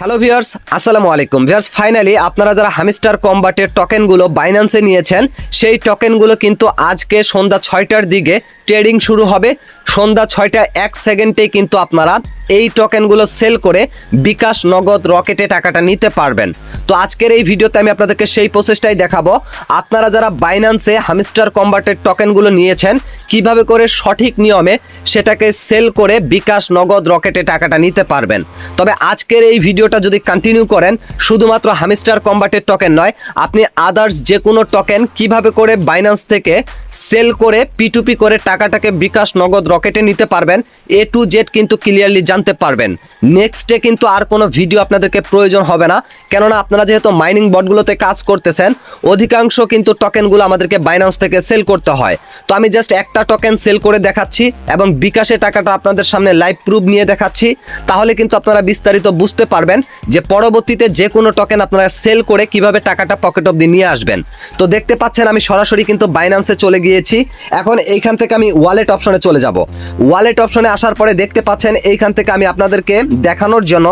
Hello viewers আসসালামু আলাইকুম viewers finally আপনারা যারা হামিস্টার কম্বাটের টোকেনগুলো বাইন্যান্সে নিয়েছেন, সেই টোকেনগুলো কিন্তু আজকে সন্ধ্যা ছয়টার দিকে ট্রেডিং শুরু হবে। সন্ধ্যা ছয়টা এক সেকেন্ডে কিন্তু আপনারা এই টোকেনগুলো সেল করে বিকাশ নগদ রকেটে টাকাটা নিতে পারবেন। তো আজকের এই ভিডিওতে আমি আপনাদেরকে সেই প্রসেসটাই দেখাবো। আপনারা যারা বাইন্যান্সে হামিস্টার কম্বার্টের টোকেনগুলো নিয়েছেন, কীভাবে করে সঠিক নিয়মে সেটাকে সেল করে বিকাশ নগদ রকেটে টাকাটা নিতে পারবেন। তবে আজকের এই ভিডিওটা যদি কন্টিনিউ করেন, শুধুমাত্র হামিস্টার কম্বার্টের টোকেন নয়, আপনি আদার্স যে কোনো টোকেন কীভাবে করে বাইন্যান্স থেকে সেল করে পিটুপি করে টাকাটাকে বিকাশ নগদ রকেটে নিতে পারবেন এ টু জেড কিন্তু ক্লিয়ারলি জানতে পারবেন। নেক্সটে কিন্তু আর কোনো ভিডিও আপনাদেরকে প্রয়োজন হবে না। কেননা আপনারা যেহেতু মাইনিং বটগুলোতে কাজ করতেছেন, অধিকাংশ কিন্তু টোকেনগুলো আমাদেরকে বাইনান্স থেকে সেল করতে হয়। তো আমি জাস্ট একটা টোকেন সেল করে দেখাচ্ছি এবং বিকাশে টাকাটা আপনাদের সামনে লাইভ প্রুফ নিয়ে দেখাচ্ছি। তাহলে কিন্তু আপনারা বিস্তারিত বুঝতে পারবেন যে পরবর্তীতে যে কোনো টোকেন আপনারা সেল করে কীভাবে টাকাটা পকেট অব্দি নিয়ে আসবেন। তো দেখতে পাচ্ছেন আমি সরাসরি কিন্তু বাইনান্সে চলে গিয়েছি। এখন এইখান থেকে আমি ওয়ালেট অপশনে চলে যাব। ওয়ালেট অপশনে আসার পরে দেখতে পাচ্ছেন এইখান থেকে আমি আপনাদেরকে দেখানোর জন্য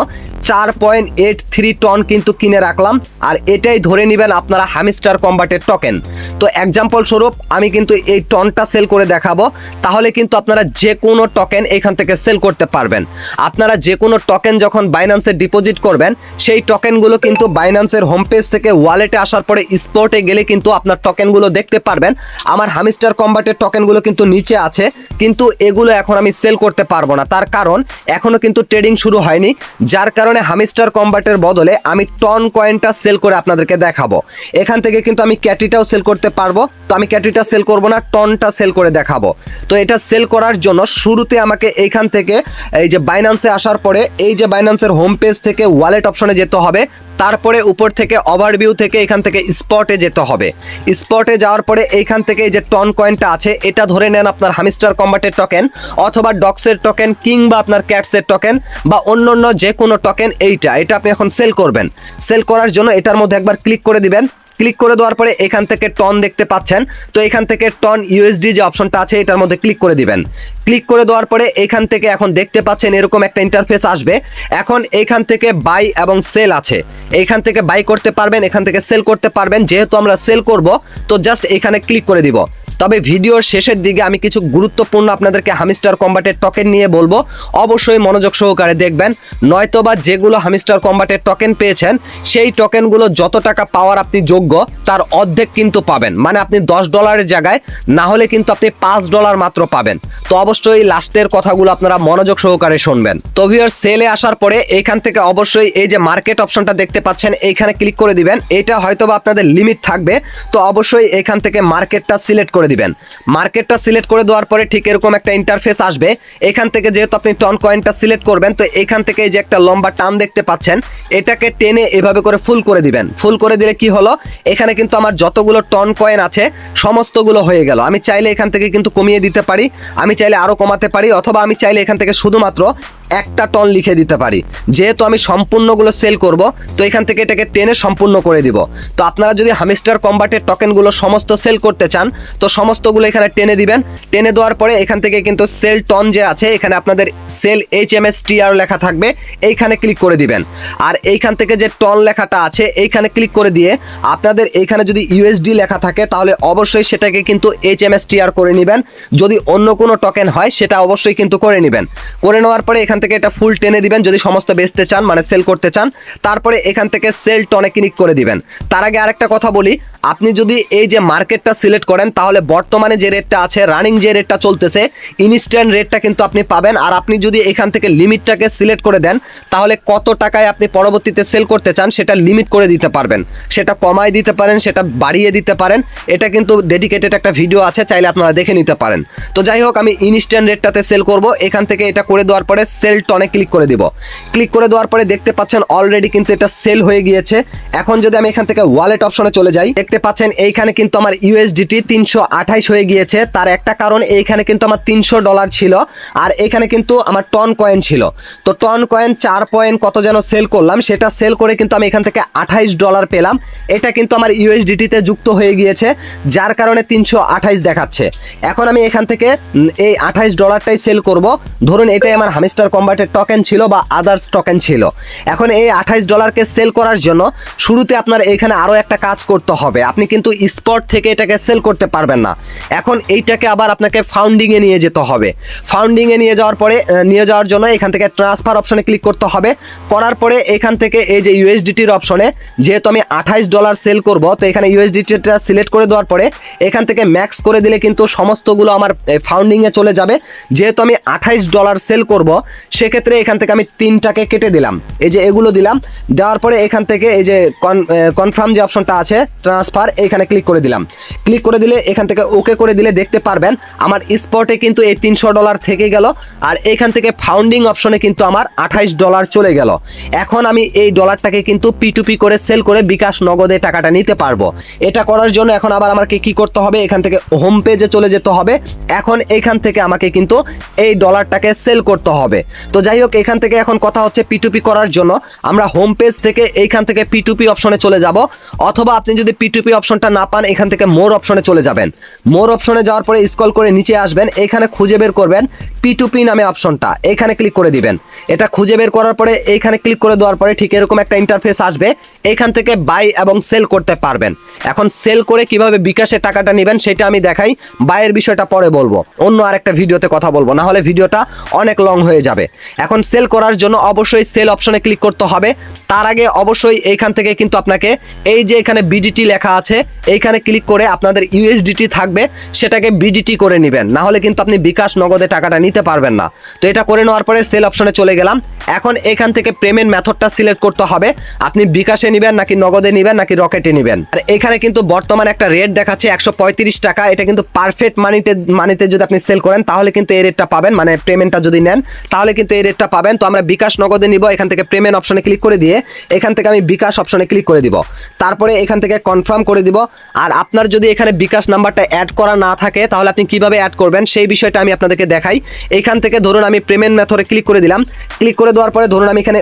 চার পয়েন্ট এইট থ্রি টন কিন্তু কিনে রাখলাম। আর এটাই ধরে নেবেন আপনারা হ্যামিস্টার কম্বাটের টোকেন তো এক্সাম্পল স্বরূপ, আমি কিন্তু এই টনটা সেল করে দেখাবো। তাহলে কিন্তু আপনারা যে কোনো টোকেন এখান থেকে সেল করতে পারবেন। আপনারা যে কোনো টোকেন যখন বাইন্যান্সে ডিপোজিট করবেন, সেই টোকেনগুলো কিন্তু বাইন্যান্সের হোম পেজ থেকে ওয়ালেটে আসার পরে স্পটে গেলে কিন্তু আপনার টোকেনগুলো দেখতে পারবেন। আমার হামিস্টার কম্বাটের টোকেনগুলো কিন্তু নিচে আছে। কিন্তু এগুলো এখন আমি সেল করতে পারব না। তার কারণ, এখনও কিন্তু ট্রেডিং শুরু হয়নি, যার কারণে হামিস্টার কম্বাটের বদলে আমি টন কয়েনটা সেল করে আপনাদেরকে দেখাবো। এখান থেকে কিন্তু আমি ক্যাটিটাও সেল করতে পারব। তো আমি ক্যাটিটা সেল করব না টনটা সেল করে দেখাবো। তো এটা সেল করার জন্য শুরুতে আমাকে এইখান থেকে এই যে বাইন্যান্সে আসার পরে, এই যে বাইন্যান্সের হোম পেজ থেকে ওয়ালেট অপশনে যেতে হবে। তারপরে উপর থেকে ওভারভিউ থেকে এখান থেকে স্পটে যেতে হবে। স্পটে যাওয়ার পরে এইখান থেকে যে টন কয়েনটা আছে, এটা ধরে নেন আপনার হামিস্টার কম্বাটের টোকেন অথবা ডক্সের টোকেন কিংবা আপনার ক্যাটসের টোকেন বা অন্য অন্য যে কোনো টোকেন এইটা, এটা আপনি এখন সেল করবেন। সেল করার জন্য এটার মধ্যে একবার ক্লিক করে দিবেন। ক্লিক করে দেওয়ার পরে এখান থেকে টন দেখতে পাচ্ছেন। তো এখান থেকে টন ইউএসডি যে অপশনটা আছে, এটার মধ্যে ক্লিক করে দিবেন। ক্লিক করে দেওয়ার পরে এখান থেকে এখন দেখতে পাচ্ছেন এরকম একটা ইন্টারফেস আসবে। এখন এখান থেকে বাই এবং সেল আছে। এখান থেকে বাই করতে পারবেন, এখান থেকে সেল করতে পারবেন। যেহেতু আমরা সেল করব, তো জাস্ট এখানে ক্লিক করে দিব। তবে ভিডিওর শেষের দিকে আমি কিছু গুরুত্বপূর্ণ আপনাদেরকে হামিস্টার কম্বাটের টোকেন নিয়ে বলব। অবশ্যই মনোযোগ সহকারে দেখবেন। নয়তোবা যেগুলো হামিস্টার কম্বাটের টোকেন পেয়েছেন, সেই টোকেনগুলো যত টাকা পাওয়ার আপনি যোগ্য, তার অর্ধেক কিন্তু পাবেন। মানে আপনি দশ ডলারের জায়গায়, না হলে কিন্তু আপনি পাঁচ ডলার মাত্র পাবেন। তো অবশ্যই লাস্টের কথাগুলো আপনারা মনোযোগ সহকারে শুনবেন। তো ভিওর সেলে আসার পরে এখান থেকে অবশ্যই এই যে মার্কেট অপশনটা দেখতে পাচ্ছেন, এইখানে ক্লিক করে দিবেন। এটা হয়তোবা আপনাদের লিমিট থাকবে। তো অবশ্যই এখান থেকে মার্কেটটা সিলেক্ট করে দিবেন। মার্কেটটা সিলেক্ট করে দেওয়ার পরে ঠিক এরকম একটা ইন্টারফেস আসবে। এখান থেকে যেহেতু আপনি টন কয়েনটা সিলেক্ট করবেন, তো এখান থেকে যে একটা লম্বা টান দেখতে পাচ্ছেন, এটাকে টেনে এভাবে করে ফুল করে দিবেন। ফুল করে দিলে কি হলো? এখানে কিন্তু আমার যতগুলো টন কয়েন আছে, সমস্তগুলো হয়ে গেল। আমি চাইলে এখান থেকে কিন্তু কমিয়ে দিতে পারি, আমি চাইলে আরও কমাতে পারি, অথবা আমি চাইলে এখান থেকে শুধুমাত্র একটা টন লিখে দিতে পারি। যেহেতু আমি সম্পূর্ণগুলো সেল করব, তো এখান থেকে এটাকে টেনে সম্পূর্ণ করে দিব। তো আপনারা যদি হামিস্টার কম্বাটের টোকেনগুলো সমস্ত সেল করতে চান, তো সমস্তগুলো এখানে টেনে দিবেন। টেনে দেওয়ার পরে এখান থেকে কিন্তু সেল টন যে আছে, এখানে আপনাদের sell H M S T R লেখা থাকবে, এইখানে ক্লিক করে দিবেন। আর এইখান থেকে যে টন লেখাটা আছে, এইখানে ক্লিক করে দিয়ে আপনাদের এইখানে যদি ইউএসডি লেখা থাকে, তাহলে অবশ্যই সেটাকে কিন্তু H M S T R করে নেবেন। যদি অন্য কোনো টোকেন হয়, সেটা অবশ্যই কিন্তু করে নেবেন। করে নেওয়ার পরে এখান থেকে এটা ফুল টেনে দিবেন। যদি সমস্ত বেচতে চান মানে সেল করতে চান, তারপরে এখান থেকে সেল টনে ক্লিক করে দিবেন। তার আগে আরেকটা কথা বলি, আপনি যদি এই যে মার্কেটটা সিলেক্ট করেন, তাহলে বর্তমানে যে রেটটা আছে রানিং যে রেটটা চলতেছে ইনস্ট্যান্ট রেটটা কিন্তু আপনি পাবেন। আর আপনি যদি এখান থেকে লিমিটটাকে সিলেক্ট করে দেন, তাহলে কত টাকায় আপনি পরবর্তীতে সেল করতে চান, সেটা লিমিট করে দিতে পারবেন। সেটা কমায় দিতে পারেন, সেটা বাড়িয়ে দিতে পারেন। এটা কিন্তু ডেডিকেটেড একটা ভিডিও আছে, চাইলে আপনারা দেখে নিতে পারেন। তো যাই হোক, আমি ইনস্ট্যান্ট রেটটাতে সেল করব। এখান থেকে এটা করে দেওয়ার পরে সেল টনে ক্লিক করে দিব। ক্লিক করে দেওয়ার পরে দেখতে পাচ্ছেন অলরেডি কিন্তু এটা সেল হয়ে গিয়েছে। এখন যদি আমি এখান থেকে ওয়ালেট অপশনে চলে যাই, দেখতে পাচ্ছেন এইখানে কিন্তু আমার ইউএসডিটি তিনশো হয়ে গিয়েছে। তার একটা কারণ, এইখানে কিন্তু আমার তিনশো ডলার ছিল আর এখানে কিন্তু আমার টন কয়েন ছিল। তো টন কয়েন চার পয়েন্ট কত যেন সেল করলাম, সেটা সেল করে কিন্তু আমি এখান থেকে আঠাইশ ডলার পেলাম। এটা কিন্তু আমার ইউএসডিটিতে যুক্ত হয়ে গিয়েছে, যার কারণে তিনশো দেখাচ্ছে। এখন আমি এখান থেকে এই আঠাইশ ডলারটাই সেল করব। ধরুন এটাই আমার হামিস্টার কম্বাটের টোকেন ছিল বা আদার্স টোকেন ছিল। এখন এই আঠাইশ ডলারকে সেল করার জন্য শুরুতে আপনার এখানে আরও একটা কাজ করতে হবে। আপনি কিন্তু স্পট থেকে এটাকে সেল করতে পারবেন না। এখন এইটাকে আবার আপনাকে ফাউন্ডিংয়ে নিয়ে যেতে হবে। ফাউন্ডিংয়ে নিয়ে যাওয়ার পরে নিয়ে যাওয়ার জন্য এখান থেকে ট্রান্সফার অপশনে ক্লিক করতে হবে। করার পরে এখান থেকে এই যে ইউএসডিটির অপশনে যেহেতু আমি আঠাইশ ডলার সেল করব, তো এখানে ইউএসডিটিটা সিলেক্ট করে দেওয়ার পরে এখান থেকে ম্যাক্স করে দিলে কিন্তু সমস্তগুলো আমার ফাউন্ডিংয়ে চলে যাবে। যেহেতু আমি আঠাইশ ডলার সেল করব সেক্ষেত্রে এখান থেকে আমি তিনটাকে কেটে দিলাম। এই যে এগুলো দিলাম, দেওয়ার পরে এখান থেকে এই যে কনফার্ম যে অপশনটা আছে ট্রান্সফার এখানে ক্লিক করে দিলাম। ক্লিক করে দিলে এখান থেকে ওকে করে দিলে দেখতে পারবেন, আমার স্পটে কিন্তু এই তিনশো ডলার থেকে গেল, আর এখান থেকে ফাউন্ডিং অপশনে কিন্তু আমার আঠাইশ ডলার চলে গেল। এখন আমি এই ডলারটাকে কিন্তু পি করে সেল করে বিকাশ নগদে টাকাটা নিতে পারব। এটা করার জন্য এখন আবার আমাকে কি করতে হবে? এখান থেকে হোম পেজে চলে যেতে হবে। এখন এখান থেকে আমাকে কিন্তু এই ডলারটাকে সেল করতে হবে। তো যাই হোক, এখান থেকে এখন কথা হচ্ছে পিটুপি করার জন্য। আমরা হোম পেজ থেকে এইখান থেকে পিটুপি অপশনে চলে যাব। অথবা আপনি যদি পিটুপি অপশনটা না পান, এখান থেকে মোর অপশনে চলে যাবেন। মোর অপশনে যাওয়ার পরে স্ক্রল করে নিচে আসবেন। এখানে খুঁজে বের করবেন পিটুপি নামে অপশনটা এখানে ক্লিক করে দিবেন। এটা খুঁজে বের করার পরে এইখানে ক্লিক করে দেওয়ার পরে ঠিক এরকম একটা ইন্টারফেস আসবে। এখান থেকে বাই এবং সেল করতে পারবেন। এখন সেল করে কীভাবে বিকাশে টাকাটা নেবেন সেটা আমি দেখাই। বাইয়ের বিষয়টা পরে বলব। অন্য আরেকটা ভিডিওতে কথা বলব। না হলে ভিডিওটা অনেক লং হয়ে যাবে। এখন সেল করার জন্য অবশ্যই সেল অপশনে ক্লিক করতে হবে। তার আগে অবশ্যই এইখান থেকে কিন্তু আপনাকে এই যে এখানে বিডিটি লেখা আছে, এইখানে ক্লিক করে আপনাদের ইউএসডিটি থাকবে, সেটাকে বিডিটি করে নেবেন। না হলে কিন্তু আপনি বিকাশ নগদে টাকাটা নিতে পারবেন না। তো এটা করে নেওয়ার পরে সেল অপশনে চলে গেলাম। এখন এখান থেকে পেমেন্ট মেথডটা সিলেক্ট করতে হবে। আপনি বিকাশে নেবেন নাকি নগদে নেবেন নাকি রকেটে নেবেন? আর এখানে কিন্তু বর্তমানে একটা রেট দেখাচ্ছে একশো পঁয়ত্রিশ টাকা। এটা কিন্তু পারফেক্ট মানিতে মানিতে যদি আপনি সেল করেন, তাহলে কিন্তু এই রেটটা পাবেন মানে পেমেন্টটা যদি নেন, তাহলে কিন্তু এই রেটটা পাবেন। তো আমরা বিকাশ নগদে নিব, এখান থেকে পেমেন্ট অপশনে ক্লিক করে দিয়ে, এখান থেকে আমি বিকাশ অপশনে ক্লিক করে দিব। তারপরে এখান থেকে কনফার্ম করে দিব। আর আপনার যদি এখানে বিকাশ নাম্বারটা অ্যাড করা না থাকে, তাহলে আপনি কীভাবে অ্যাড করবেন? সেই বিষয়টা আমি আপনাদেরকে দেখাই। এখান থেকে ধরুন আমি পেমেন্ট মেথডে ক্লিক করে দিলাম। ক্লিক করে দেওয়ার পরে ধরুন আমি এখানে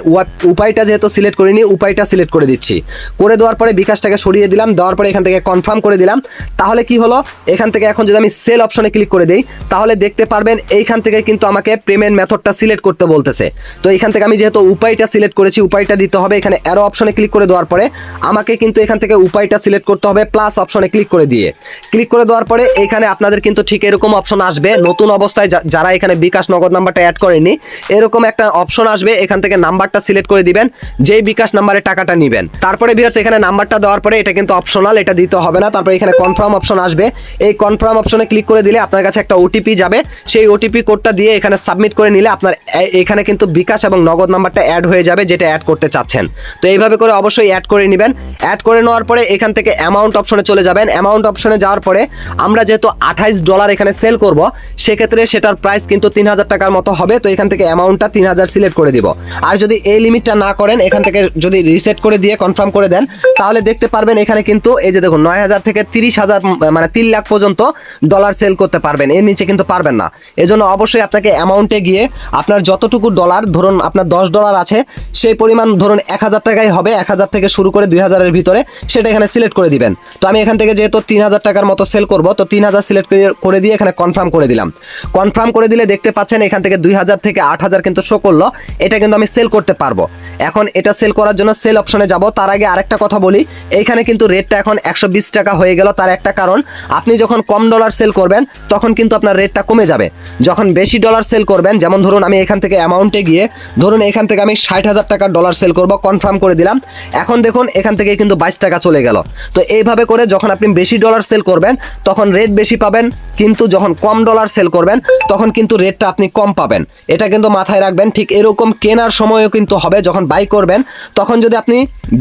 উপায়টা যেহেতু সিলেক্ট করিনি উপায়টা সিলেক্ট করে দিচ্ছি। করে দেওয়ার পরে বিকাশটাকে সরিয়ে দিলাম, দেওয়ার পরে এখান থেকে কনফার্ম করে দিলাম। তাহলে কি হলো? এখান থেকে এখন যদি আমি সেল অপশনে ক্লিক করে দিই, তাহলে দেখতে পারবেন এইখান থেকে কিন্তু আমাকে পেমেন্ট মেথডটা সিলেক্ট করতে বলতেছে। তো এখান থেকে আমি যেহেতু উপায়টা সিলেক্ট করেছি, উপায়টা দিতে হবে, এখানে অ্যারো অপশনে ক্লিক করে দেওয়ার পরে আমাকে কিন্তু এখান থেকে উপায়টা সিলেক্ট করতে হবে প্লাস অপশনে ক্লিক করে দিয়ে। ক্লিক করে দেওয়ার পরে এখানে আপনাদের কিন্তু ঠিক এরকম অপশন আসবে। নতুন অবস্থায় যারা এখানে বিকাশ নগদ নাম্বারটা অ্যাড করেনি এরকম একটা অপশন আসবে, এখান থেকে নাম্বারটা সিলেক্ট করে দিবেন, যেই বিকাশ নাম্বারে টাকাটা নেবেন। তারপরে ভিউয়ার্স এখানে নাম্বারটা দেওয়ার পরে এটা কিন্তু অপশনাল এটা দিতে হবে না। তারপরে এখানে কনফার্ম অপশন আসবে। এই কনফার্ম অপশনে ক্লিক করে দিলে আপনার কাছে একটা ওটিপি যাবে। সেই ওটিপি কোডটা দিয়ে এখানে সাবমিট করে নিলে আপনার এখানে কিন্তু বিকাশ এবং নগদ নাম্বারটা অ্যাড হয়ে যাবে, যেটা অ্যাড করতে চাচ্ছেন। তো এইভাবে করে অবশ্যই অ্যাড করে নেবেন। অ্যাড করে নেওয়ার পরে এখান থেকে অ্যামাউন্ট অপশনে চলে যাবেন। অ্যামাউন্ট অপশনে যাওয়ার পরে আমরা যেহেতু আঠাইশ ডলার এখানে সেল করব, সেক্ষেত্রে সেটার প্রাইস কিন্তু তিন হাজার টাকার মতো হবে। তো এখান থেকে অ্যামাউন্টটা তিন হাজার সিলেক্ট করে দিব। আর যদি এই লিমিটটা না করেন, এখান থেকে যদি রিসেট করে দিয়ে কনফার্ম করে দেন, তাহলে দেখতে পারবেন এখানে কিন্তু এই যে দেখুন, নয় হাজার থেকে তিরিশ হাজার মানে তিন লাখ পর্যন্ত ডলার সেল করতে পারবেন। এর নিচে কিন্তু পারবেন না। এজন্য অবশ্যই আপনাকে অ্যামাউন্টে গিয়ে আপনার যতটুকু ডলার ধরুন আপনার দশ ডলার আছে, সেই পরিমাণ ধরুন এক হাজার টাকাই হবে, এক হাজার থেকে শুরু করে দুই হাজারের ভিতরে সেটা এখানে সিলেক্ট করে দিবেন। তো আমি এখান থেকে যেহেতু তিন হাজার টাকার মতো সেল করব, তো তিন হাজার সিলেক্ট করে দিয়ে এখানে কনফার্ম করে দিলাম। কনফার্ম করে দিলে দেখতে পাচ্ছেন এখান থেকে দুই হাজার থেকে আট হাজার কিন্তু শো করল, এটা কিন্তু আমি সেল করতে পারব। এখন এটা সেল করার জন্য সেল অপশনে যাব। তার আগে আরেকটা কথা বলি এইখানে কিন্তু রেটটা এখন একশো বিশ টাকা হয়ে গেল। তার একটা কারণ, আপনি যখন কম ডলার সেল করবেন, তখন কিন্তু আপনার রেটটা কমে যাবে। যখন বেশি ডলার সেল করবেন, যেমন ধরুন আমি এখান থেকে অ্যামাউন্টে গিয়ে ধরুন এখান থেকে আমি ষাট হাজার টাকার ডলার সেল করব কনফার্ম করে দিলাম। এখন দেখুন, এখান থেকে কিন্তু বাইশ টাকা চলে গেল। তো এইভাবে করে যখন আপনি বেশি ডলার সেল করবেন, তখন রেট বেশি পাবেন, কিন্তু যখন কম ডলার সেল করবেন, তখন কিন্তু রেটটা আপনি কম পাবেন। এটা কিন্তু মাথায় রাখবেন, ঠিক এরকম কেনার সময়ও কিন্তু হবে যখন বাই করবেন। তখন যদি আপনি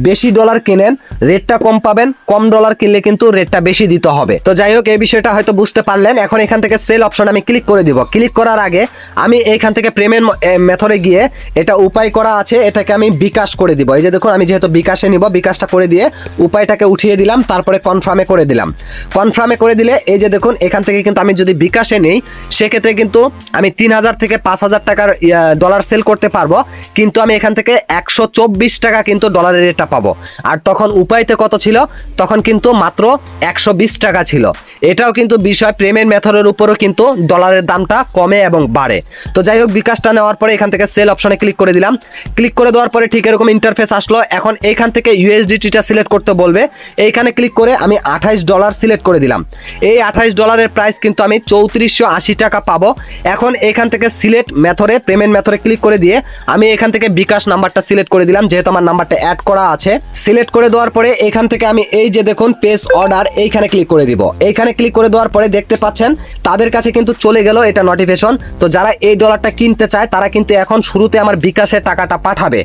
বেশি ডলার কেনেন রেটটা কম পাবেন, কম ডলার কিনলে কিন্তু রেটটা বেশি দিতে হবে। তো যাই হোক, এই বিষয়টা হয়তো বুঝতে পারলেন। এখন এখান থেকে সেল অপশন আমি ক্লিক করে দিব। ক্লিক করার আগে আমি এখান থেকে পেমেন্ট মেথডে গিয়ে এটা উপায় করা আছে, এটাকে আমি বিকাশ করে দিব। এই যে দেখুন, আমি যেহেতু বিকাশে নিব, বিকাশটা করে দিয়ে উপায়টাকে উঠিয়ে দিলাম, তারপরে কনফার্মে করে দিলাম। কনফার্মে করে দিলে এই যে দেখুন, এখান থেকে কিন্তু আমি যদি বিকাশে নেই, সেক্ষেত্রে কিন্তু আমি তিন হাজার থেকে পাঁচ হাজার টাকার ডলার সেল করতে পারব। কিন্তু আমি এখান থেকে একশো চব্বিশ টাকা কিন্তু ডলারের রেটটা পাবো। আর তখন উপায়তে কত ছিল? তখন কিন্তু মাত্র একশো বিশ টাকা ছিল। এটাও কিন্তু বিষয় পেমেন্ট মেথডের উপরও কিন্তু ডলারের দামটা কমে এবং বাড়ে। তো যাই হোক, বিকাশটা পাঁচটা নেওয়ার পরে এখান থেকে সেল অপশনে ক্লিক করে দিলাম। ক্লিক করে দেওয়ার পরে ঠিক এরকম ইন্টারফেস আসলো। এখন এইখান থেকে ইউএসডিটিটা সিলেক্ট করতে বলবে। এইখানে ক্লিক করে আমি আঠাইশ ডলার সিলেক্ট করে দিলাম। এই আঠাইশ ডলারের প্রাইস কিন্তু আমি চৌত্রিশশো আশি টাকা পাবো। এখন এখান থেকে সিলেক্ট মেথডে পেমেন্ট মেথডে ক্লিক করে দিয়ে আমি এখান থেকে বিকাশ নাম্বারটা সিলেক্ট করে দিলাম। যেহেতু আমার নাম্বারটা অ্যাড করা আছে। সিলেক্ট করে দেওয়ার পরে এখান থেকে আমি এই যে দেখুন পেস অর্ডার এইখানে ক্লিক করে দিব। এইখানে ক্লিক করে দেওয়ার পরে দেখতে পাচ্ছেন, তাদের কাছে কিন্তু চলে গেল এটা নোটিফিকেশন তো যারা এই ডলারটা কিনতে চায়, তারা কিন্তু এখন শুরুতে আমার বিকাশের টাকাটা পাঠাবে।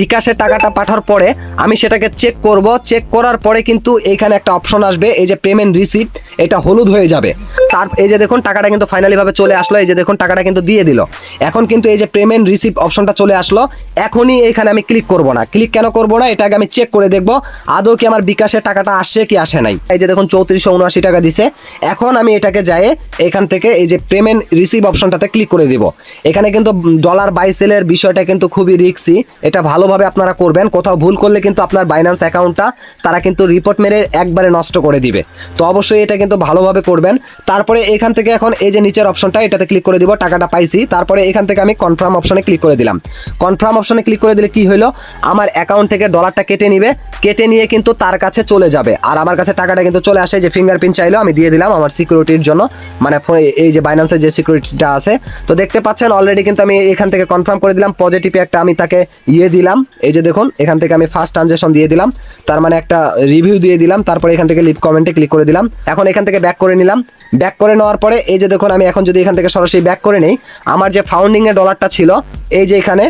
বিকাশের টাকাটা পাঠার পরে আমি সেটাকে চেক করব। চেক করার পরে কিন্তু এইখানে একটা অপশন আসবে, এই যে পেমেন্ট রিসিপ্ট এটা হলুদ হয়ে যাবে। তার, এই যে দেখুন, টাকাটা কিন্তু ফাইনালি ভাবে চলে আসলো, এই যে দেখুন, টাকাটা কিন্তু দিয়ে দিল। এখন কিন্তু এই যে পেমেন্ট রিসিপ্ট অপশনটা চলে আসলো, এখনই এখানে আমি ক্লিক করব না। ক্লিক কেন করব না? এটাকে আমি চেক করে দেখব, আদৌ কি আমার বিকাশের টাকাটা আসছে কি আসে নাই। এই যে দেখুন, চৌত্রিশশো উনআশি টাকা দিছে। এখন আমি এটাকে যাই এখান থেকে এই যে পেমেন্ট রিসিভ অপশনটাতে ক্লিক করে দিব। এখানে কিন্তু ডলার বাই সেলের বিষয়টা কিন্তু খুবই রিক্সি এটা ভালোভাবে আপনারা করবেন। কোথাও ভুল করলে কিন্তু আপনার বাইন্যান্স অ্যাকাউন্টটা তারা কিন্তু রিপোর্ট মেরে একবারে নষ্ট করে দিবে। তো অবশ্যই এটা কিন্তু ভালোভাবে করবেন। তারপরে এখান থেকে এখন এই যে নিচের অপশনটা এটাতে ক্লিক করে দিব, টাকাটা পাইছি। তারপরে এখান থেকে আমি কনফার্ম অপশনে ক্লিক করে দিলাম। কনফার্ম অপশনে ক্লিক করে দিলে কি হলো আমার অ্যাকাউন্ট থেকে ডলারটা কেটে নিবে। কেটে নিয়ে কিন্তু তার কাছে চলে যাবে। আর আমার কাছে টাকাটা কিন্তু চলে আসে, যে ফিঙ্গারপ্রিন্ট চাইলো, আমি দিয়ে দিলাম আমার সিকিউরিটির জন্য। মানে এই যে বাইন্যান্সের যে সিকিউরিটিটা আছে। তো দেখতে পাচ্ছেন অলরেডি কিন্তু আমি এখান থেকে কনফার্ম করে দিলাম পজিটিভ একটা আমি তাকে ইয়ে দিলাম। এই যে দেখুন, এখান থেকে আমি ফার্স্ট ট্রানজেকশন দিয়ে দিলাম। তার মানে একটা রিভিউ দিয়ে দিলাম, তারপরে এখান থেকে লিভ কমেন্টে ক্লিক করে দিলাম। এখন এখান থেকে ব্যাক করে নিলাম। ব্যাক করে নেওয়ার পরে, এই যে দেখুন, আমি এখন যদি এখান থেকে সরাসরি ব্যাক করে নেই, আমার যে ফাউন্ডিংয়ের ডলারটা ছিল, এই যে এখানে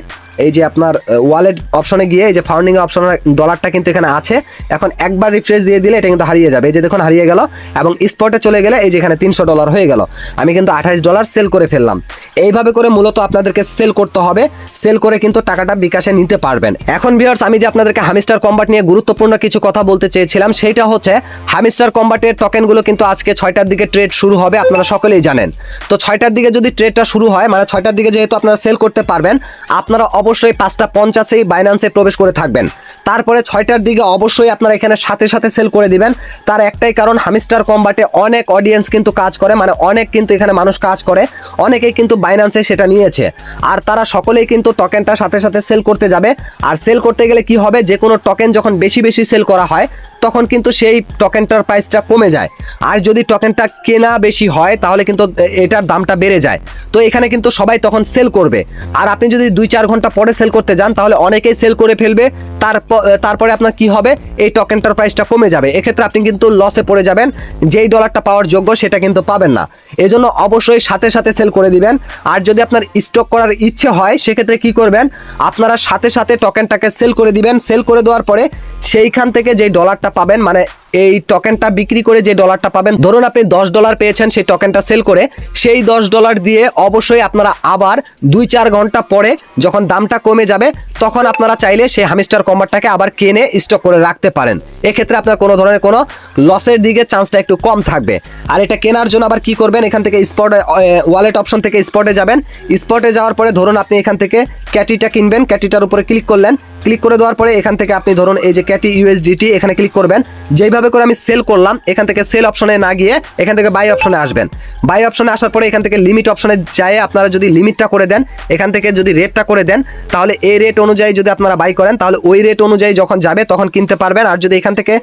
এই যে আপনার ওয়ালেট অপশনে গিয়ে এই যে ফাউন্ডিং অপশনের ডলারটা কিন্তু এখানে আছে। এখন একবার রিফ্রেশ দিয়ে দিলে এটা কিন্তু হারিয়ে যাবে। এই যে দেখুন, হারিয়ে গেল এবং স্পটে চলে গেলে এই যে এখানে তিনশো ডলার হয়ে গেল। আমি কিন্তু আঠাইশ ডলার সেল করে ফেললাম। এইভাবে করে মূলত আপনাদেরকে সেল করতে হবে। সেল করে কিন্তু টাকাটা বিকাশে নিতে পারবেন। এখন ভিউয়ার্স আমি যে আপনাদেরকে হামিস্টার কম্বাট নিয়ে গুরুত্বপূর্ণ কিছু কথা বলতে চেয়েছিলাম, সেইটা হচ্ছে হামিস্টার কম্বাটের টোকেনগুলো কিন্তু আজকে ছয়টার দিকে ট্রেড শুরু হবে, আপনারা সকলেই জানেন। তো ছয়টার দিকে যদি ট্রেডটা শুরু হয় মানে ছয়টার দিকে যেহেতু আপনারা সেল করতে পারবেন, আপনারা অবশ্যই পাঁচটা পঞ্চাশেই বাইন্যান্সে প্রবেশ করে থাকবেন। তারপরে ছয়টার দিকে অবশ্যই আপনারা এখানে সাথে সাথে সেল করে দিবেন। তার একটাই কারণ হামিস্টার কম্বাটে অনেক অডিয়েন্স কিন্তু কাজ করে মানে অনেক কিন্তু এখানে মানুষ কাজ করে। অনেকেই কিন্তু বাইন্যান্সে সেটা নিয়েছে। আর তারা সকলেই কিন্তু টোকেনটা সাথে সাথে সেল করতে যাবে। আর সেল করতে গেলে কি হবে? যে কোনো টকেন যখন বেশি বেশি সেল করা হয় তখন কিন্তু সেই টোকেনটার প্রাইসটা কমে যায়। আর যদি টোকেনটা কেনা বেশি হয়, তাহলে কিন্তু এটার দামটা বেড়ে যায়। তো এখানে কিন্তু সবাই তখন সেল করবে। আর আপনি যদি দুই চার ঘণ্টা পরে সেল করতে যান, তাহলে অনেকেই সেল করে ফেলবে। তারপর তারপরে আপনার কি হবে? এই টোকেনটার প্রাইসটা কমে যাবে। এক্ষেত্রে আপনি কিন্তু লসে পড়ে যাবেন। যেই ডলারটা পাওয়ার যোগ্য, সেটা কিন্তু পাবেন না। এজন্য অবশ্যই সাথে সাথে সেল করে দিবেন। আর যদি আপনার স্টক করার ইচ্ছে হয়, সেক্ষেত্রে কি করবেন? আপনারা সাথে সাথে টোকেনটাকে সেল করে দিবেন। সেল করে দেওয়ার পরে সেইখান থেকে যে ডলারটা পাবেন মানে এই টোকেনটা বিক্রি করে যে ডলারটা পাবেন, ধরুন আপনি দশ ডলার পেয়েছেন সেই টোকেনটা সেল করে, সেই দশ ডলার দিয়ে অবশ্যই আপনারা আবার দুই চার ঘণ্টা পরে যখন দামটা কমে যাবে, তখন আপনারা চাইলে সেই হামিস্টার কম্বারটাকে আবার কিনে স্টক করে রাখতে পারেন। এক্ষেত্রে আপনার কোনো ধরনের কোনো লসের দিকে চান্সটা একটু কম থাকবে। আর এটা কেনার জন্য আবার কি করবেন, এখান থেকে স্পটে ওয়ালেট অপশন থেকে স্পটে যাবেন। স্পটে যাওয়ার পরে ধরুন আপনি এখান থেকে ক্যাটিটা কিনবেন ক্যাটিটার উপরে ক্লিক করলেন। ক্লিক করে দেওয়ার পরে এখান থেকে আপনি ধরুন এই যে ক্যাটি ইউএসডিটি এখানে ক্লিক করবেন। যেইভাবে করে আমি সেল করলাম, এখান থেকে সেল অপশনে না গিয়ে এখান থেকে বাই অপশনে আসবেন। বাই অপশনে আসার পরে এখান থেকে লিমিট অপশনে যায় আপনারা যদি লিমিটটা করে দেন, এখান থেকে যদি রেটটা করে দেন, তাহলে এই রেট অনুযায়ী যদি আপনারা বাই করেন, তাহলে ওই রেট অনুযায়ী যখন যাবে, তখন কিনতে পারবেন। আর যদি এখান থেকে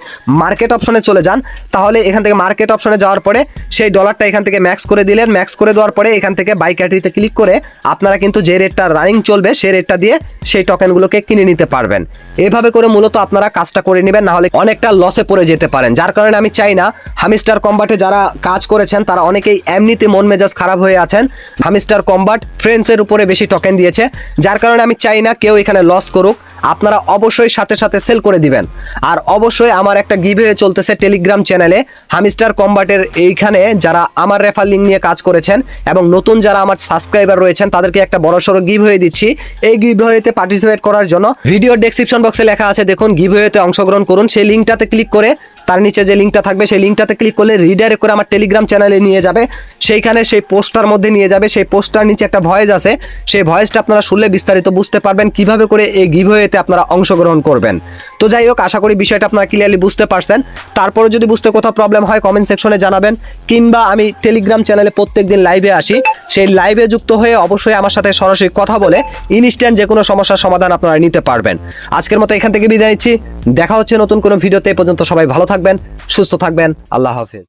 মার্কেট অপশনে চলে যান, তাহলে এখান থেকে মার্কেট অপশনে যাওয়ার পরে সেই ডলারটা এখান থেকে ম্যাক্স করে দিলেন। ম্যাক্স করে দেওয়ার পরে এখান থেকে বাই ক্যাটারিতে ক্লিক করে আপনারা কিন্তু যে রেটটা রানিং চলবে, সেই রেটটা দিয়ে সেই টোকেনগুলোকে কিনে নিতে পারবেন। এভাবে করে মূলত আপনারা কাজটা করে নেবেন, নাহলে অনেকটা লসে পড়ে যেতে পারেন। যার কারণে আমি চাই না, হামিস্টার কম্বাটে যারা কাজ করেছেন, তারা অনেকেই এমনিতে মন মেজাজ খারাপ হয়ে আছেন। হামিস্টার কম্বাট ফ্রেন্ডসের উপরে বেশি টোকেন দিয়েছে। যার কারণে আমি চাই না কেউ এখানে লস করুক। আপনারা অবশ্যই সাথে সাথে সেল করে দিবেন। আর অবশ্যই আমার একটা গিভওয়ে চলতেছে টেলিগ্রাম চ্যানেলে হামিস্টার কম্বাটের এইখানে যারা আমার রেফার লিঙ্ক নিয়ে কাজ করেছেন এবং নতুন যারা আমার সাবস্ক্রাইবার রয়েছেন, তাদেরকে একটা বড় সড়ো গিভওয়ে দিচ্ছি। এই গিভওয়েতে পার্টিসিপেট করার জন্য ভিডিও ডেসক্রিপশন বক্সে লেখা আছে, দেখুন গিভওয়েতে অংশগ্রহণ করুন। সেই লিঙ্কটাতে ক্লিক করে, তার নিচে যে লিঙ্কটা থাকবে, সেই লিঙ্কটাতে ক্লিক করলে রিডাইরেক্ট করে আমার টেলিগ্রাম চ্যানেলে নিয়ে যাবে। সেইখানে সেই পোস্টটার মধ্যে নিয়ে যাবে। সেই পোস্টটার নিচে একটা ভয়েস আছে। সেই ভয়েসটা আপনারা শুনলে বিস্তারিত বুঝতে পারবেন কীভাবে করে এই গিভওয়েতে আপনারা অংশগ্রহণ করবেন। তো যাই হোক, আশা করি বিষয়টা আপনারা ক্লিয়ারলি বুঝতে পারছেন। তারপরে যদি বুঝতে কোথাও প্রবলেম হয় কমেন্ট সেকশনে জানাবেন, কিংবা আমি টেলিগ্রাম চ্যানেলে প্রত্যেকদিন লাইভে আসি। সেই লাইভে যুক্ত হয়ে অবশ্যই আমার সাথে সরাসরি কথা বলে ইনস্ট্যান্ট যে কোনো সমস্যার সমাধান আপনারা নিতে পারবেন। আজকের মতো এখান থেকে বিদায় নিচ্ছি। দেখা হচ্ছে নতুন কোনো ভিডিওতে পর্যন্ত সবাই ভালো থাকবেন, সুস্থ থাকবেন, আল্লাহ হাফেজ।